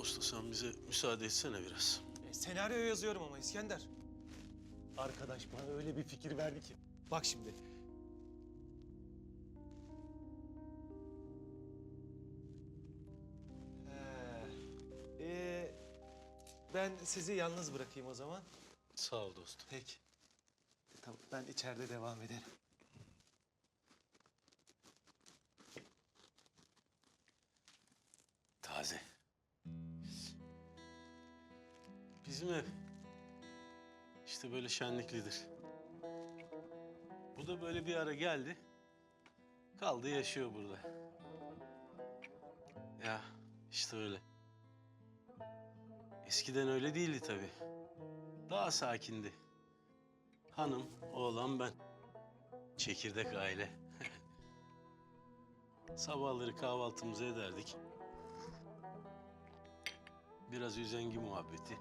Dostu sen bize müsaade etsene biraz. E, senaryo yazıyorum ama İskender. Arkadaş bana öyle bir fikir verdi ki. Bak şimdi. He, e, ben sizi yalnız bırakayım o zaman. Sağ ol dostum. Peki. Tamam ben içeride devam ederim. Bizim ev işte böyle şenliklidir. Bu da böyle bir ara geldi. Kaldı yaşıyor burada. Ya işte öyle. Eskiden öyle değildi tabii. Daha sakindi. Hanım, oğlan ben. Çekirdek aile. Sabahları kahvaltımızı ederdik. Biraz üzengi muhabbeti.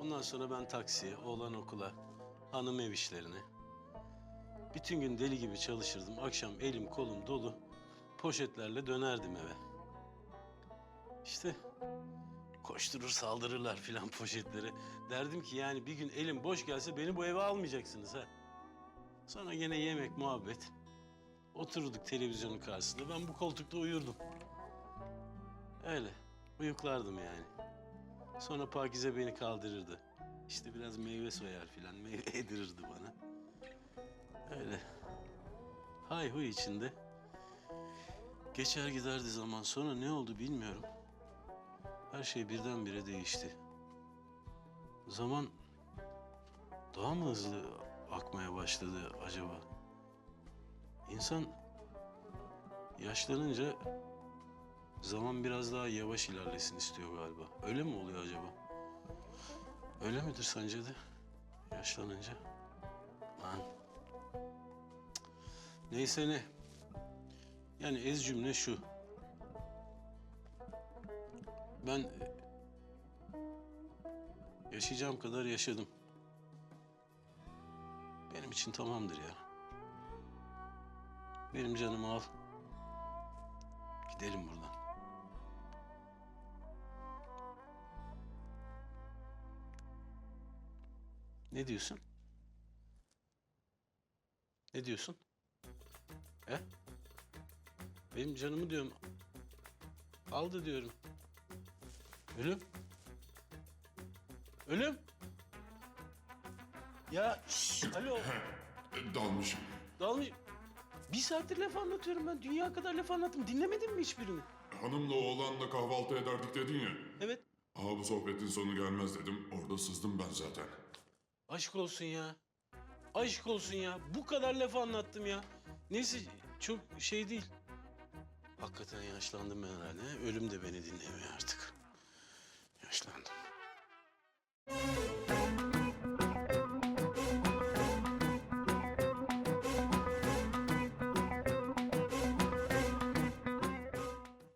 Ondan sonra ben taksiye, oğlan okula, hanım ev işlerine. Bütün gün deli gibi çalışırdım. Akşam elim kolum dolu poşetlerle dönerdim eve. İşte koşturur saldırırlar filan poşetlere. Derdim ki yani bir gün elim boş gelse beni bu eve almayacaksınız ha. Sonra gene yemek, muhabbet. Otururduk televizyonun karşısında. Ben bu koltukta uyurdum. Öyle. Uyuklardım yani. Sonra Pakize beni kaldırırdı. İşte biraz meyve soyar filan, meyve yedirirdi bana. Öyle. Hay huy içinde. Geçer giderdi zaman. Sonra ne oldu bilmiyorum. Her şey birdenbire değişti. Zaman daha mı hızlı akmaya başladı acaba? İnsan yaşlanınca zaman biraz daha yavaş ilerlesin istiyor galiba. Öyle mi oluyor acaba? Öyle midir sence de? Yaşlanınca. Lan. Neyse ne. Yani ez cümle şu. Ben e, yaşayacağım kadar yaşadım. Benim için tamamdır ya. Benim canımı al. Gidelim buradan. Ne diyorsun? Ne diyorsun? He? Benim canımı diyorum. Aldı diyorum. Ölüm. Ölüm. Ya şş, alo. Dalmışım. Dalmış. Bir saattir laf anlatıyorum ben. Dünya kadar laf anlattım. Dinlemedin mi hiçbirini? Hanımla oğlanla kahvaltı ederdik dedin ya. Evet. Aha bu sohbetin sonu gelmez dedim. Orada sızdım ben zaten. Aşk olsun ya. Aşk olsun ya. Bu kadar laf anlattım ya. Neyse çok şey değil. Hakikaten yaşlandım ben herhalde. Ölüm de beni dinlemiyor artık.